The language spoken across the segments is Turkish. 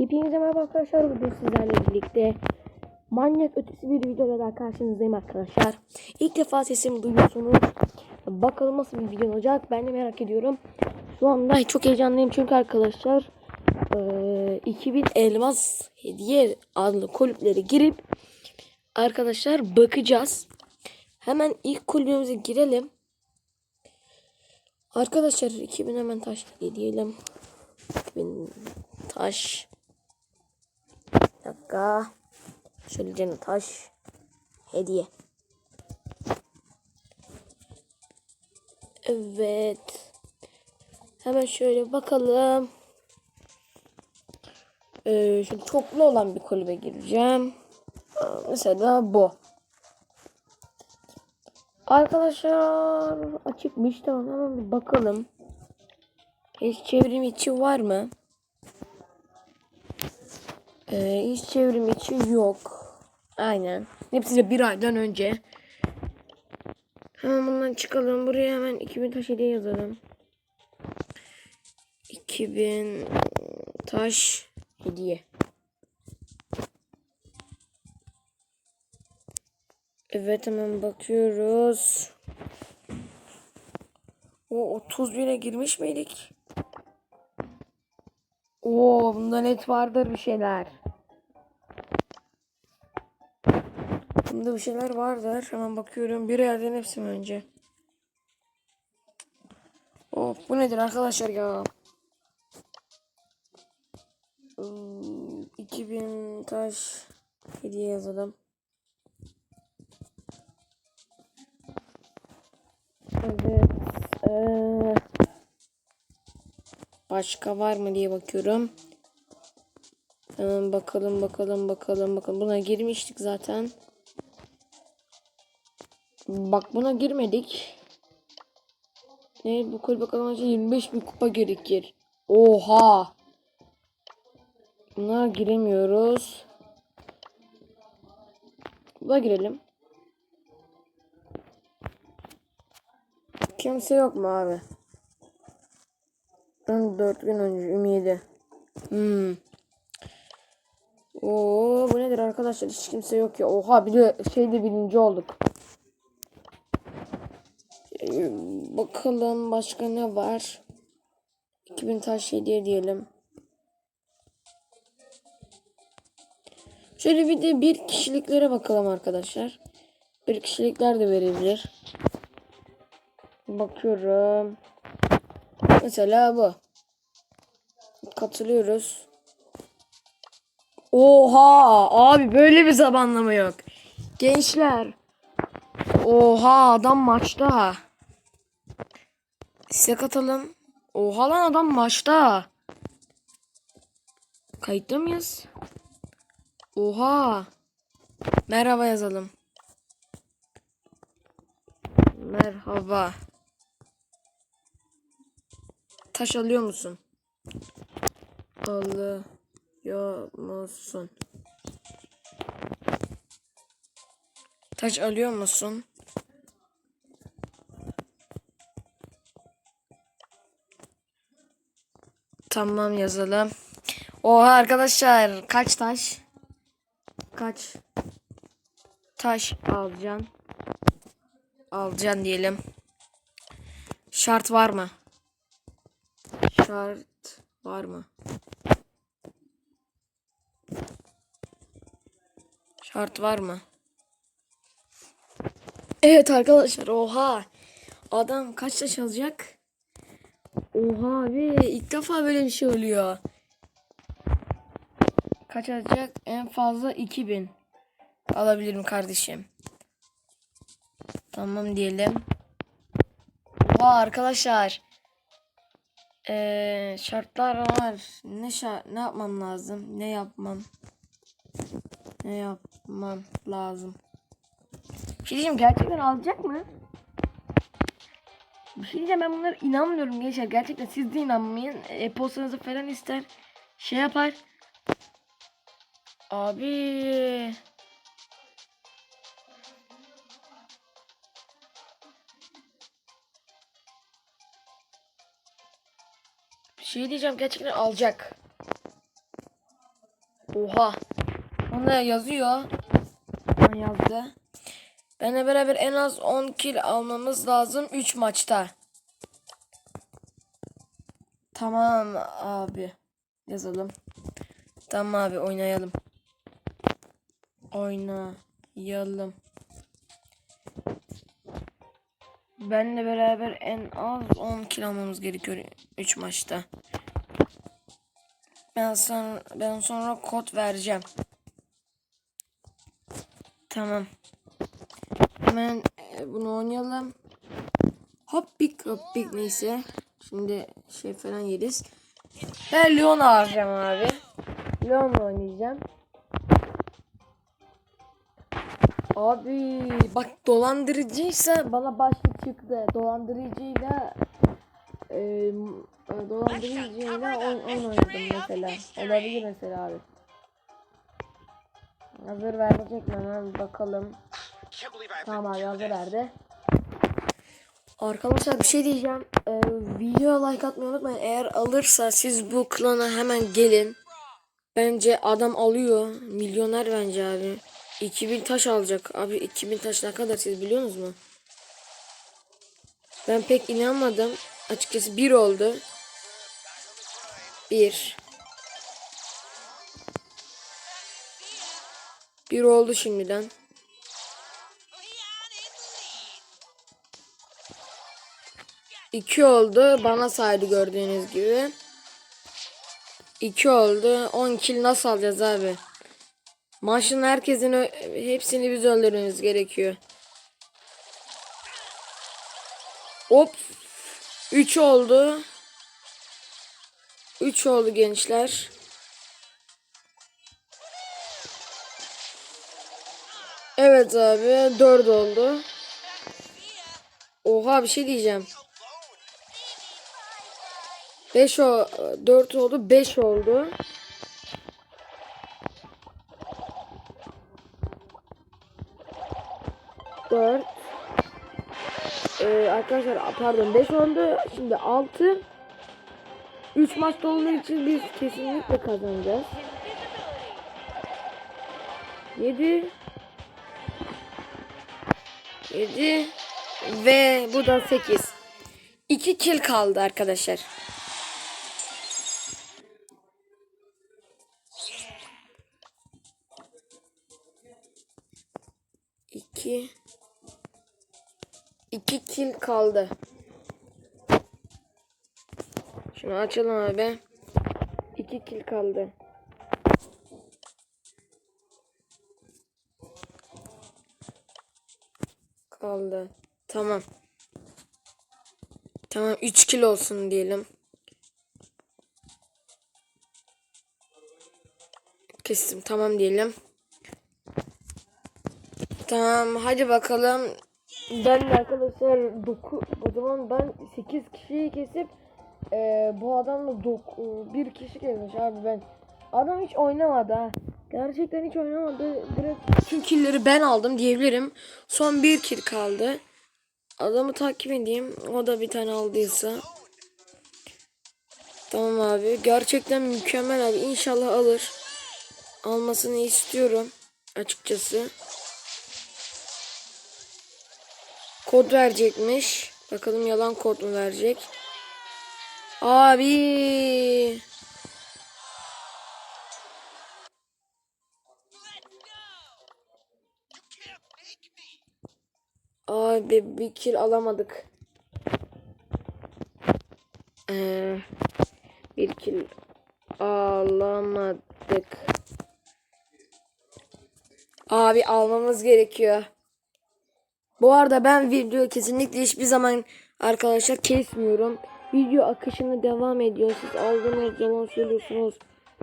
Hepinize merhaba arkadaşlar. Bugün sizlerle birlikte manyak ötesi bir videoda daha karşınızdayım arkadaşlar. İlk defa sesimi duyuyorsunuz. Bakalım nasıl bir video olacak. Ben de merak ediyorum. Şu anda çok heyecanlıyım çünkü arkadaşlar eee, 2000 elmas hediye adlı kulüplere girip arkadaşlar bakacağız. Hemen ilk kulübümüze girelim. Arkadaşlar 2000 hemen taş diyelim. 2000 taş. Bir dakika. Şöyle canı taş. Hediye. Evet. Hemen şöyle bakalım. Ee, şöyle çoklu olan bir kulübe gireceğim. Mesela bu. Arkadaşlar açıkmış tamam hemen bir bakalım. Hiç çevrim içi var mı? Ee, hiç çevrim içi yok. Aynen. Hepsi de bir aydan önce. Hemen bundan çıkalım. Buraya hemen 2000 taş hediye yazalım. 2000 taş hediye. Evet hemen bakıyoruz. O 30 bine girmiş miydik? Oo bunda net vardır bir şeyler. Bunda bir şeyler vardır. Hemen bakıyorum. Bir yerden hepsi önce? Of bu nedir arkadaşlar ya? Hmm, 2000 taş hediye yazalım. Evet. Ee, başka var mı diye bakıyorum. Hemen bakalım bakalım bakalım bakalım. Buna girmiştik zaten. Bak buna girmedik. Ne bu kulübe kazanınca 25 bin kupa gerekir. Oha. Buna giremiyoruz. Buna girelim. Kimse yok mu abi? 14 gün önce Ümidi. Hmm. Oo bu nedir arkadaşlar? Hiç kimse yok ya. Oha bir de şeyde birinci olduk. Bakalım başka ne var? 2000 taş hediye diyelim. Şöyle bir de bir kişiliklere bakalım arkadaşlar. Bir kişilikler de verebilir. Bakıyorum. Mesela bu. Katılıyoruz. Oha abi böyle bir zamanlama yok. Gençler. Oha adam maçta. Size katalım. Oha lan adam maçta. Kayıtta mıyız? Oha. Merhaba yazalım. Merhaba. Taş alıyor musun? Alıyor musun? Taş alıyor musun? Tamam yazalım. Oha arkadaşlar kaç taş? Kaç taş alacaksın? Alacaksın diyelim. Şart var mı? Şart var mı? Şart var mı? Evet arkadaşlar oha. Adam kaç taş alacak? Oha abi ilk defa böyle bir şey oluyor. Kaç alacak? En fazla 2000. Alabilirim kardeşim. Tamam diyelim. Oha arkadaşlar. Ee, şartlar var. Ne şart ne yapmam lazım? Ne yapmam? Ne yapmam lazım? Bir şey diyeceğim gerçekten alacak mı? Diyeceğim ben bunlara inanmıyorum gençler. Gerçekten siz de inanmayın. E-postanızı falan ister. Şey yapar. Abi. Bir şey diyeceğim gerçekten alacak. Oha. Onda yazıyor. Bana yazdı. Benle beraber en az 10 kill almamız lazım 3 maçta. Tamam abi. Yazalım. Tamam abi oynayalım. Oynayalım. Benle beraber en az 10 kill almamız gerekiyor 3 maçta. Ben sonra ben sonra kod vereceğim. Tamam. Hemen e, bunu oynayalım. Hop big hop big neyse. Şimdi şey falan yeriz. Ben Leon alacağım abi. Leon'la oynayacağım. Abi bak dolandırıcıysa bana başlık çıktı. Dolandırıcıyla e, dolandırıcıyla oyun, oyun oynadım mesela. Olabilir mesela abi. Hazır verecek mi bakalım. Tamam abi hazır verdi. Arkadaşlar bir şey diyeceğim. Ee, video like atmayı unutmayın. Eğer alırsa siz bu klana hemen gelin. Bence adam alıyor. Milyoner bence abi. 2000 taş alacak. Abi 2000 taş ne kadar siz biliyor musunuz mu? Ben pek inanmadım. Açıkçası bir oldu. Bir. Bir oldu şimdiden. İki oldu. Bana saydı gördüğünüz gibi. İki oldu. 10 kill nasıl alacağız abi? Maçın herkesin hepsini biz öldürmemiz gerekiyor. Hop. 3 oldu. 3 oldu gençler. Evet abi 4 oldu. Oha bir şey diyeceğim. 5 o 4 oldu 5 oldu. Dört. Ee, arkadaşlar pardon 5 oldu. Şimdi 6. 3 maç olduğu için biz kesinlikle kazanacağız. 7 7 ve bu da 8. 2 kill kaldı arkadaşlar. 2 kill kaldı. Şimdi açalım abi. 2 kill kaldı. Kaldı. Tamam. Tamam 3 kill olsun diyelim. Kestim tamam diyelim. Tamam hadi bakalım ben arkadaşlar 9 o zaman ben 8 kişiyi kesip e, bu adamla dok, e, bir kişi kesmiş abi ben. Adam hiç oynamadı ha. Gerçekten hiç oynamadı. Direkt tüm killleri ben aldım diyebilirim. Son bir kill kaldı. Adamı takip edeyim. O da bir tane aldıysa. Tamam abi. Gerçekten mükemmel abi. İnşallah alır. Almasını istiyorum. Açıkçası. Kod verecekmiş. Bakalım yalan kod mu verecek. Abi. Abi bir kill alamadık. Ee, bir kill alamadık. Abi almamız gerekiyor. Bu arada ben video kesinlikle hiçbir zaman arkadaşlar kesmiyorum. Video akışına devam ediyor. Siz aldığınız zaman söylüyorsunuz.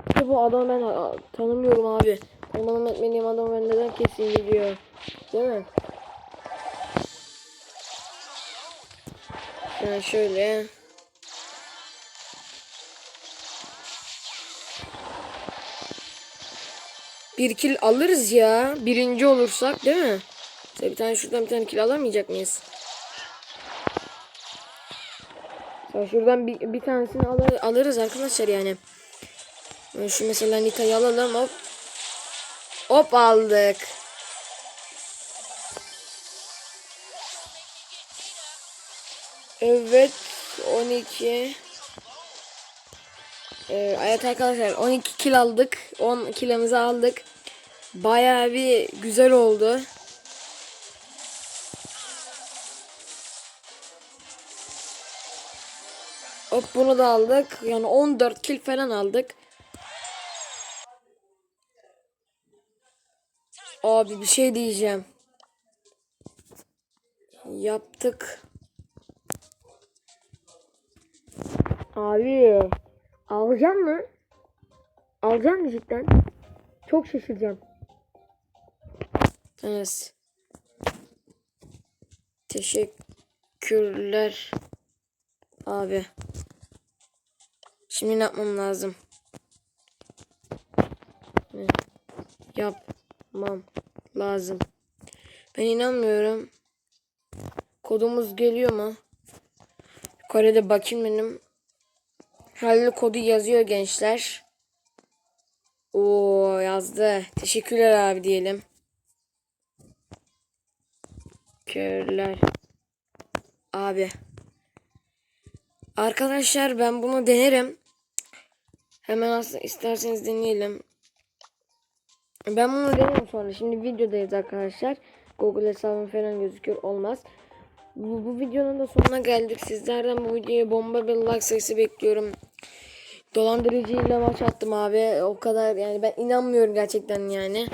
İşte bu adamı ben tanımıyorum abi. Tanımam etmediğim adamı ben neden keseyim video? Değil mi? Yani şöyle. Bir kill alırız ya. Birinci olursak değil mi? Mesela bir tane şuradan bir tane kill alamayacak mıyız? Mesela şuradan bir, bir tanesini alır, alırız arkadaşlar yani. Şu mesela Nita'yı alalım hop. Hop aldık. Evet 12 ee, evet arkadaşlar 12 kil aldık 10 kilimizi aldık Bayağı bir güzel oldu Hop bunu da aldık yani 14 kil falan aldık Abi bir şey diyeceğim Yaptık Abi alacak mı? Alacak mı cidden? Çok şaşıracağım. Evet. Teşekkürler. Abi. Şimdi ne yapmam lazım? Yapmam lazım. Ben inanmıyorum. Kodumuz geliyor mu? Kore'de bakayım benim. Halil kodu yazıyor gençler. Oo yazdı. Teşekkürler abi diyelim. Teşekkürler. Abi. Arkadaşlar ben bunu denerim. Hemen aslında isterseniz deneyelim. Ben bunu denerim sonra. Şimdi videodayız arkadaşlar. Google hesabım falan gözüküyor. Olmaz. Bu, bu videonun da sonuna geldik. Sizlerden bu videoya bomba bir like sayısı bekliyorum. Dolandırıcıyla maç attım abi. O kadar yani ben inanmıyorum gerçekten yani.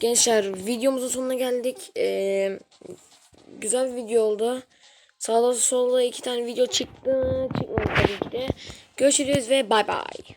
Gençler videomuzun sonuna geldik. Ee, güzel bir video oldu. Sağda solda iki tane video çıktı. Çıkmadı tabii ki de. Görüşürüz ve bay bay.